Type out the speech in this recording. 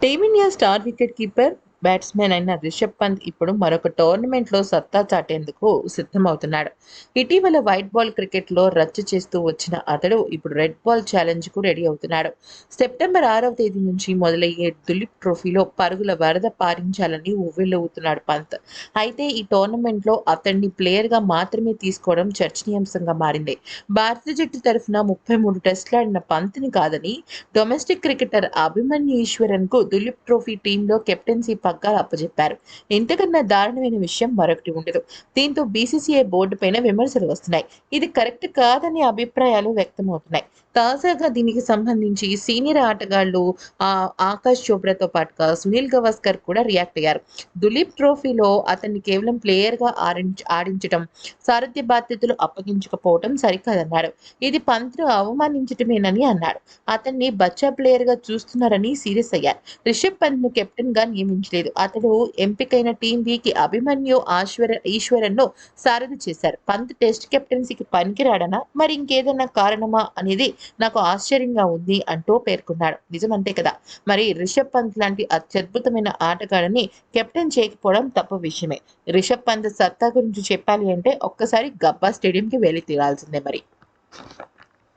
Tevin India star wicket keeper batsmen అయిన రిషబ్ పంత్ ఇప్పుడు మరొక టోర్నమెంట్లో సత్తా చాటేందుకు సిద్ధమవుతున్నాడు. ఇటీవల వైట్ బాల్ క్రికెట్లో రచ్చ చేస్తూ వచ్చిన అతడు ఇప్పుడు రెడ్ బాల్ ఛాలెంజ్కు రెడీ అవుతున్నాడు. సెప్టెంబర్ ఆరవ తేదీ నుంచి మొదలయ్యే దులీప్ ట్రోఫీలో పరుగుల వరద పారించాలని ఉవ్విళ్ళూతున్నాడు పంత్. అయితే ఈ టోర్నమెంట్లో అతన్ని ప్లేయర్గా మాత్రమే తీసుకోవడం చర్చనీయాంశంగా మారింది. భారత జట్టు తరఫున ముప్పై మూడు టెస్టులు ఆడిన పంత్ని కాదని డొమెస్టిక్ క్రికెటర్ అభిమన్యు ఈశ్వరన్కు దులీప్ ట్రోఫీ టీంలో కెప్టెన్సీ పగ్గాలు అప్పచెప్పారు ఇంతకన్నా దారుణమైన విషయం మరొకటి ఉండదు. దీంతో బీసీసీఐ బోర్డు పైన విమర్శలు వస్తున్నాయి. ఇది కరెక్ట్ కాదనే అభిప్రాయాలు వ్యక్తమవుతున్నాయి. తాజాగా దీనికి సంబంధించి సీనియర్ ఆటగాళ్ళు ఆ ఆకాష్ చోప్రాతో పాటుగా సునీల్ గవాస్కర్ కూడా రియాక్ట్ అయ్యారు. దులీప్ ట్రోఫీలో అతన్ని కేవలం ప్లేయర్గా ఆడించ ఆడించడం సారథ్య బాధ్యతలు అప్పగించకపోవడం సరికాదన్నారు. ఇది పంత్ను అవమానించటమేనని అన్నాడు అతన్ని బచ్చా ప్లేయర్గా చూస్తున్నారని సీరియస్ అయ్యారు. రిషబ్ పంత్ను కెప్టెన్ గా అతడు ఎంపికైన టీం వీకి అభిమన్యు ఆశ్వర ఈశ్వరన్ను సారథి చేశారు. పంత్ టెస్ట్ కెప్టెన్సీకి పనికిరాడనా? మరి ఇంకేదైనా కారణమా అనేది నాకు ఆశ్చర్యంగా ఉంది అంటూ పేర్కొన్నాడు. నిజమంతే కదా? మరి రిషబ్ పంత్ లాంటి అత్యద్భుతమైన ఆటగాడిని కెప్టెన్ చేయకపోవడం తప్పు విషయమే. రిషబ్ పంత్ సత్తా గురించి చెప్పాలి అంటే ఒక్కసారి గబ్బా స్టేడియంకి వెళ్ళి తీరాల్సిందే మరి.